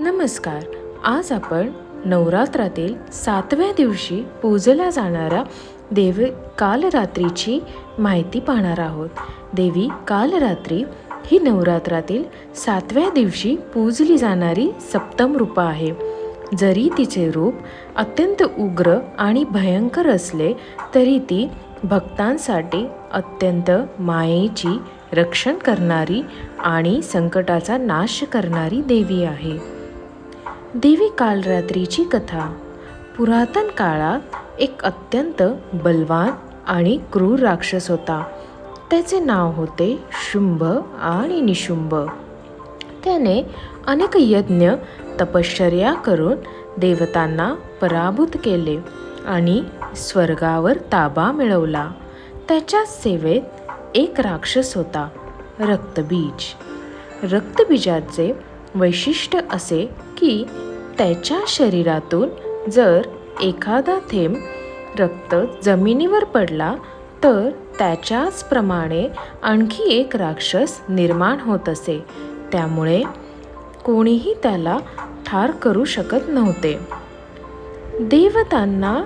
नमस्कार. आज आपण नवरात्रातील सातव्या दिवशी पूजल्या जाणाऱ्या देव कालरात्रीची माहिती पाहणार आहोत. देवी कालरात्री ही नवरात्रातील सातव्या दिवशी पूजली जाणारी सप्तम रूप आहे. जरी तिचे रूप अत्यंत उग्र आणि भयंकर असले तरी ती भक्तांसाठी अत्यंत मायेची रक्षण करणारी आणि संकटाचा नाश करणारी देवी आहे. देवी कालरात्रीची कथा. पुरातन काळात एक अत्यंत बलवान आणि क्रूर राक्षस होता. त्याचे नाव होते शुंभ आणि निशुंभ. त्याने अनेक यज्ञ तपश्चर्या करून देवतांना पराभूत केले आणि स्वर्गावर ताबा मिळवला. त्याच्या सेवेत एक राक्षस होता रक्तबीज. रक्तबीजाचे वैशिष्ट्य असे की त्याच्या शरीरातून जर एखादा थेंब रक्त जमिनीवर पडला तर त्याच्याचप्रमाणे आणखी एक राक्षस निर्माण होत असे. त्यामुळे कोणीही त्याला ठार करू शकत नव्हते. देवतांना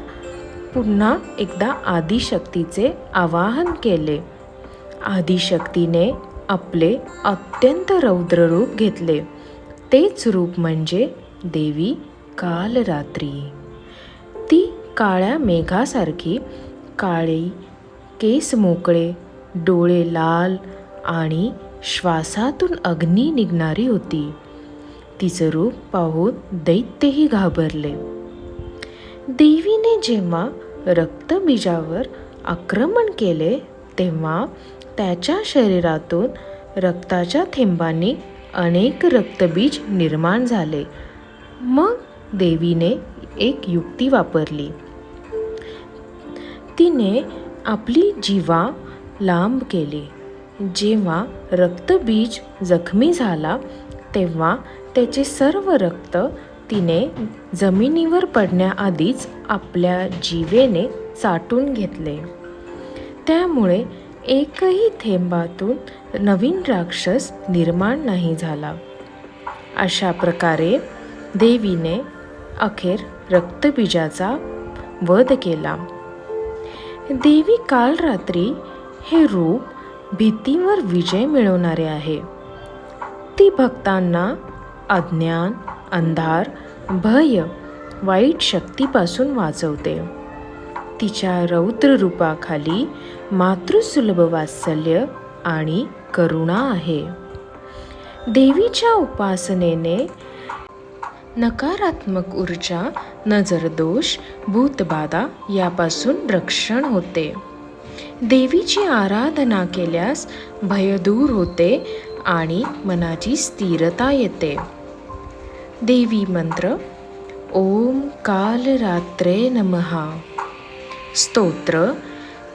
पुन्हा एकदा आदिशक्तीचे आवाहन केले. आदिशक्तीने आपले अत्यंत रौद्र रूप घेतले. तेच रूप म्हणजे देवी कालरात्री. ती काळ्या मेघासारखी काळी केस मोकळे डोळे लाल आणि श्वासातून अग्नी निघणारी होती. तिचं रूप पाहून दैत्यही घाबरले. देवीने जेव्हा रक्तबीजावर आक्रमण केले तेव्हा त्याच्या शरीरातून रक्ताच्या थेंबांनी अनेक रक्तबीज निर्माण झाले. मग देवीने एक युक्ती वापरली. तिने आपली जीवा लांब केली. जेव्हा रक्तबीज जखमी झाला तेव्हा त्याचे सर्व रक्त तिने जमिनीवर पडण्याआधीच आपल्या जीवेने चाटून घेतले. त्यामुळे एकही थेंबातून नवीन राक्षस निर्माण नाही झाला. अशा प्रकारे देवीने अखेर रक्तबीजाचा वध केला. देवी काल रात्री हे रूप भीतीवर विजय मिळवणारे आहे. ती भक्तांना अज्ञान अंधार भय वाईट शक्तीपासून वाचवते. तिच्या रौद्र रूपाखाली मातृसुलभ वात्सल्य आणि करुणा आहे. देवीच्या उपासनेने नकारात्मक ऊर्जा नजरदोष भूतबाधा यापासून रक्षण होते. देवीची आराधना केल्यास भय दूर होते आणि मनाची स्थिरता येते. देवी मंत्र ओम कालरात्रे नमहा स्तोत्र